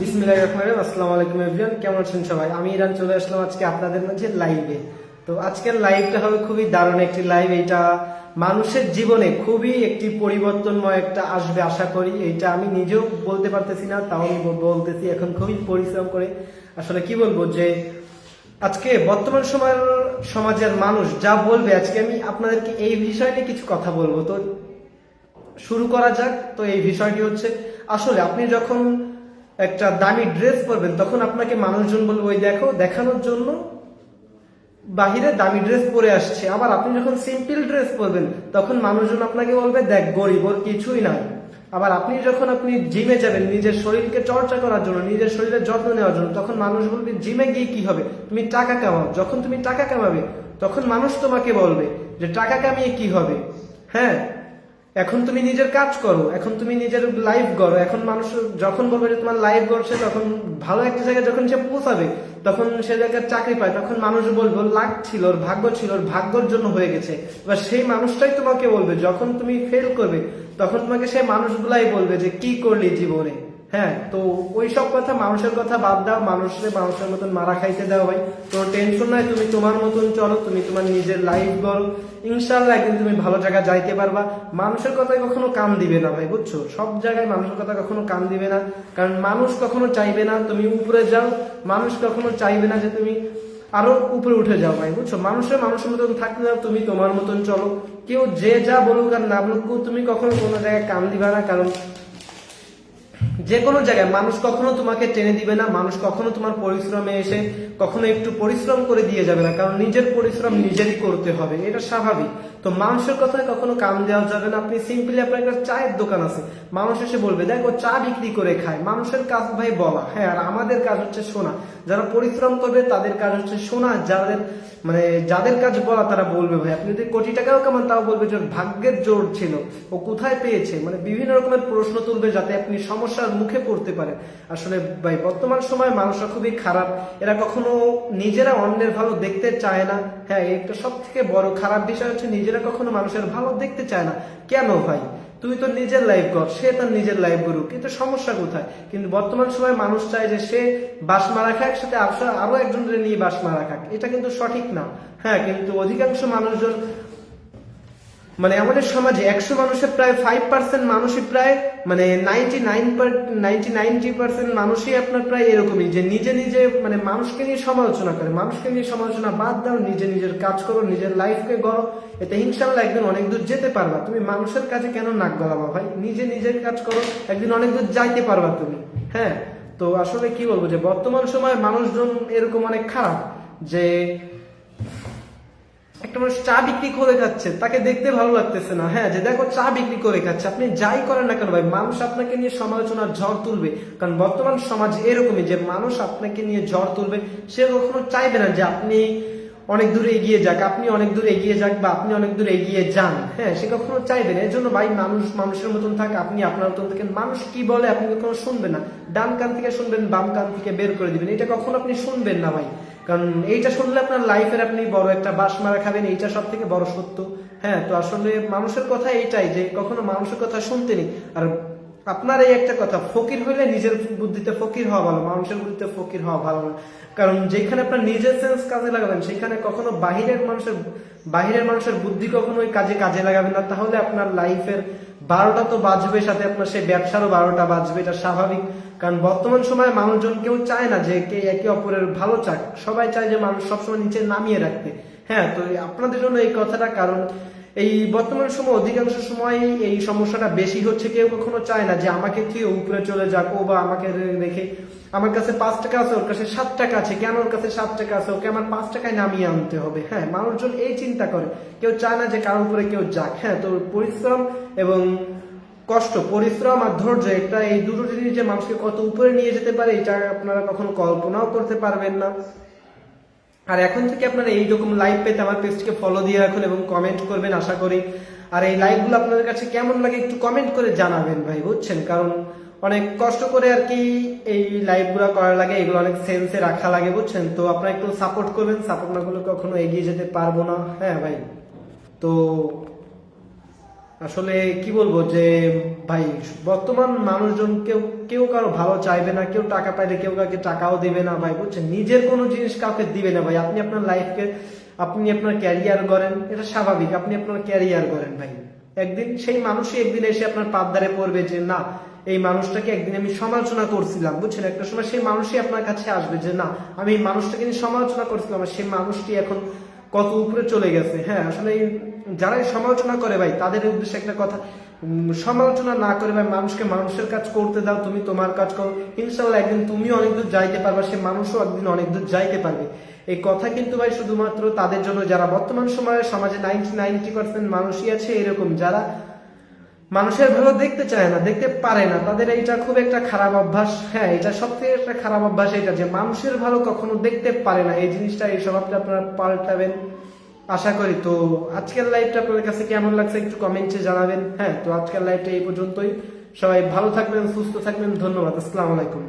বিসমিল্লাহির রহমানির রহিম। আসসালামু আলাইকুম এভরিওয়ান কেমন আছেন সবাই? আমি ইরান চলে আসলাম আজকে আপনাদের মাঝে লাইভে তো আজকের লাইভটা হবে খুবই দারুণ একটি লাইভ এটা মানুষের জীবনে খুবই একটি পরিবর্তনময় একটা আসবে আশা করি। এটা আমি নিজেও বলতে পারতেছি না তাও আমি বলতেছি এখন খুবই পরিশ্রম করে। আসলে কি বলব যে আজকে বর্তমান সময়ের সমাজের মানুষ যা বলবে আজকে আমি আপনাদেরকে এই বিষয় নিয়ে কিছু কথা বলব। তো শুরু করা যাক। তো এই বিষয়টি হচ্ছে আসলে আপনি যখন একটা দামি ড্রেস পরবেন, তখন আপনাকে মানুষজন বলবে, ওই দেখো, দেখানোর জন্য বাহিরে দামি ড্রেস পরে আসছে। আবার আপনি যখন সিম্পল ড্রেস পরবেন, তখন মানুষজন আপনাকে বলবে, দেখ, গরিব, ওর কিছুই নাই। আবার আপনি যখন আপনি জিমে যাবেন, নিজের শরীরকে চর্চা করার জন্য, নিজের শরীরের যত্ন নেওয়ার জন্য, তখন মানুষ বলবে জিমে গিয়ে কি হবে? তুমি টাকা কামাও। যখন তুমি টাকা কামাবে, তখন মানুষ তোমাকে বলবে যে, টাকা কামিয়ে কি হবে? হ্যাঁ? এখন তুমি নিজের কাজ করো, এখন তুমি নিজের লাইফ করো এখন মানুষ যখন বলবে যে তোমার লাইফ করছে তখন ভালো একটা জায়গায় যখন সে পৌঁছাবে, তখন সে জায়গায় চাকরি পায়, তখন মানুষ বলবে লাক ছিল, ওর ভাগ্য ছিল, ওর ভাগ্যর জন্য হয়ে গেছে। এবার সেই মানুষটাই তোমাকে বলবে, যখন তুমি ফেল করবে, তখন তোমাকে সেই মানুষগুলাই বলবে যে, কি করলি জীবনে? হ্যাঁ তো ওই সব কথা, মানুষের কথা বাদ দাও, মানুষের মানুষের মতন মারা খাইতে দাও ভাই। কোনো টেনশন নাই, তুমি তোমার মতন চলো, তুমি তোমার নিজের লাইফ গড়ো। ইনশাল্লাহ একদিন তুমি ভালো জায়গা যাইতে পারবা। মানুষের কথায় কখনো কান দিবে না ভাই, বুঝছ? সব জায়গায় মানুষের কথা কখনো কান দিবে না। কারণ মানুষ কখনো চাইবে না তুমি উপরে যাও, মানুষ কখনো চাইবে না যে তুমি আরও উপরে উঠে যাও ভাই, বুঝছ? মানুষের মানুষের মতন থাকতে দাও, তুমি তোমার মতন চলো। কেউ যে যা বলুক আর না বলুক, তুমি কখনো কোনো জায়গায় কান দিবা না। কারণ যে কোনো জায়গায়, মানুষ কখনো তোমাকে টেনে দিবে না, মানুষ কখনো তোমার পরিশ্রমে এসে কখনো একটু পরিশ্রম করে দিয়ে যাবে না, কারণ নিজের পরিশ্রম নিজেরই করতে হবে, এটা স্বাভাবিক। তো মানুষের কথায় কখনো কাম দেওয়া যাবে না, আপনি সিম্পলি আপনার একটা চায়ের দোকান আছে, মানুষ এসে বলবে, দেখো, চা বিক্রি করে খায়। মানুষের কাজ ভাই বলা হ্যাঁ আর আমাদের কাজ হচ্ছে শোনা। যারা পরিশ্রম করবে, তাদের কাজ হচ্ছে শোনা, যাদের মানে যাদের কাজ বলা, তারা বলবে, ভাই, আপনি যদি কোটি টাকাও কামান, তাও বলবে যে ভাগ্যের জোর ছিল, ও কোথায় পেয়েছে? মানে বিভিন্ন রকমের প্রশ্ন তুলবে, যাতে আপনি সমস্যার মুখে পড়তে পারে। আসলে ভাই, বর্তমান সময় মানুষরা খুবই খারাপ। এরা কখনো নিজেরা অন্যের ভালো দেখতে চায় না। হ্যাঁ একটা সব থেকে বড় খারাপ বিষয় হচ্ছে নিজেরা কখনো মানুষের ভালো দেখতে চায় না। কেন ভাই? তুই তো নিজের লাইফ কর সে তার নিজের লাইফ করুক কিন্তু সমস্যা কোথায়? কিন্তু বর্তমান সময় মানুষ চায় যে সে বাস মারা খাক, সাথে আরো- একজনের নিয়ে বাস মারা খাক। এটা কিন্তু সঠিক না। হ্যাঁ কিন্তু অধিকাংশ মানুষজন মানে আমাদের সমাজে একশো মানুষের প্রায় ফাইভ পার্সেন্ট মানুষই প্রায় মানে ninety nine ninety ninety percent মানুষই আপনার প্রায় এরকমই, যে নিজে নিজে মানে মানুষকে নিয়ে সমালোচনা করে। মানুষকে নিয়ে সমালোচনা বাদ দাও, নিজে নিজের কাজ করো, নিজের লাইফকে গড়ো। এতে ইনশাল্লাহ একদিন অনেক দূর যেতে পারবা। তুমি মানুষের কাছে কেন নাক গলাবা ভাই? নিজে নিজের কাজ করো, একদিন অনেক দূর যাইতে পারবা তুমি। হ্যাঁ? তো আসলে কি বলব যে বর্তমান সময়ে মানুষজন এরকম অনেক খারাপ যে একটা মানুষ চা বিক্রি করে খাচ্ছে, তাকে দেখতে ভালো লাগতেছে না। হ্যাঁ যে দেখো চা বিক্রি করে খাচ্ছে। আপনি যাই করেন না কেন ভাই, মানুষ আপনাকে নিয়ে সমালোচনার ঝড় তুলবে। কারণ বর্তমান সমাজ এরকমই যে মানুষ আপনাকে নিয়ে ঝড় তুলবে, সে কখনো চাইবে না যে আপনি অনেক দূরে এগিয়ে যাক, আপনি অনেক দূরে এগিয়ে যাক বা আপনি অনেক দূরে এগিয়ে যান। হ্যাঁ সে কখনো চাইবে না। এর জন্য ভাই, মানুষ, মানুষের মতন থাকে, আপনি আপনার মতন থাকেন। মানুষ কি বলে, আপনি কখনো শুনবেন না। ডান কান থেকে শুনবেন, বাম কান থেকে বের করে দিবেন। এটা কখনো আপনি শুনবেন না ভাই। কারণ এইটা শুনলে আপনার লাইফের আপনি বড় একটা বাস মারা খাবেন, এইটা সব থেকে বড় সত্য। হ্যাঁ তো আসলে মানুষের কথা এইটাই যে কখনো মানুষের কথা শুনতে নেই। আর আপনার এই একটা কথা, ফকির হইলে নিজের বুদ্ধিতে ফকির হওয়া ভালো, মানুষের বুদ্ধিতে ফকির হওয়া ভালো না। কারণ যেখানে আপনার নিজের সেন্স কাজে লাগাবেন, সেখানে কখনো বাহিরের মানুষের বাহিরের মানুষের বুদ্ধি কখনো ওই কাজে কাজে লাগাবেন না। তাহলে আপনার লাইফের বারোটা তো বাজবে সাথে আপনার সেই ব্যবসারও বারোটা বাজবে, এটা স্বাভাবিক। কারণ বর্তমান সময়ে মানুষজন কেউ চায় না যে কে একে অপরের ভালো চাক। সবাই চায় যে মানুষ সবসময় নিচে নামিয়ে রাখতে। হ্যাঁ তো আপনাদের জন্য এই কথাটা কারণ, এই বর্তমান সময় অধিকাংশ সময় এই সমস্যাটা বেশি হচ্ছে। কেউ কখনো চায় না যে আমাকে থেকে উপরে চলে যাক, ও বা আমাকে রেখে আমার কাছে পাঁচ টাকা আছে, ওর কাছে সাত টাকা আছে। কেন ওর কাছে সাত টাকা আছে? ওকে আমার পাঁচ টাকায় নামিয়ে আনতে হবে। হ্যাঁ মানুষজন এই চিন্তা করে। কেউ চায় না যে কারোর উপরে কেউ যাক। হ্যাঁ তো পরিশ্রম এবং কষ্ট, পরিশ্রম আর ধৈর্য এটা এই দুটো জিনিস যে মানুষকে কত উপরে নিয়ে যেতে পারে, এটা আপনারা কখনো কল্পনাও করতে পারবেন না। আর এখন থেকে আপনারা এইরকম লাইভ পেতে আমার পেজটিকে ফলো দিয়ে রাখুন এবং কমেন্ট করবেন, আশা করি। আর এই লাইভগুলো আপনাদের কাছে কেমন লাগে একটু কমেন্ট করে জানাবেন ভাই, বুঝছেন? কারণ অনেক কষ্ট করে আর কি এই লাইভগুলো করা লাগে, এগুলো অনেক সেন্সে রাখা লাগে, বুঝছেন? তো আপনারা একটু সাপোর্ট করবেন সাপোর্ট না করলে কখনো এগিয়ে যেতে পারব না। হ্যাঁ ভাই? তো আসলে কি বলব যে, ভাই, বর্তমান মানুষজন কেউ কেউ কারও ভালো চাইবে না, কেউ টাকা পাইলে কেউ কাউকে টাকাও দিবে না ভাই, বুঝছেন? নিজের কোনো জিনিস কাউকে দিবে না ভাই। আপনি আপনার লাইফকে আপনি আপনার ক্যারিয়ার করেন এটা স্বাভাবিক। আপনি আপনার ক্যারিয়ার করেন ভাই। একদিন সেই মানুষই একদিন এসে আপনার পাদ্দারে পড়বে যে, না এই মানুষটাকে একদিন আমি সমালোচনা করছিলাম, বুঝছেন? একটা সময় সেই মানুষই আপনার কাছে আসবে যে, না, আমি এই মানুষটাকে নিয়ে সমালোচনা করছিলাম আর সেই মানুষটি এখন কত উপরে চলে গেছে। হ্যাঁ আসলে এই যারা সমালোচনা করে ভাই, তাদের উদ্দেশ্যে একটা কথা সমালোচনা না করে ভাই, মানুষকে মানুষের কাজ করতে দাও, তুমি তোমার কাজ করো। ইনশাল্লাহ একদিন তুমিও অনেক দূর যাইতে পারবে সে মানুষও একদিন অনেক দূর যাইতে পারবে। এই কথা কিন্তু ভাই শুধুমাত্র তাদের জন্য, যারা বর্তমান সময়ে সমাজে নাইনটি নাইনটি পার্সেন্ট মানুষই আছে, এরকম যারা মানুষের ভালো দেখতে চায় না, দেখতে পারে না। তাদের এইটা খুব একটা খারাপ অভ্যাস। হ্যাঁ এটা সব থেকে একটা খারাপ অভ্যাস এটা যে মানুষের ভালো কখনো দেখতে পারে না। এই জিনিসটা, এই স্বভাবটা আপনারা পাল্টাবেন। আশা করি তো আজকের লাইভটা আপনাদের কাছে কেমন লাগছে একটু কমেন্টে জানাবেন। হ্যাঁ তো আজকের লাইভটা এই পর্যন্তই। সবাই ভালো থাকবেন, সুস্থ থাকবেন। ধন্যবাদ। আসসালামু আলাইকুম।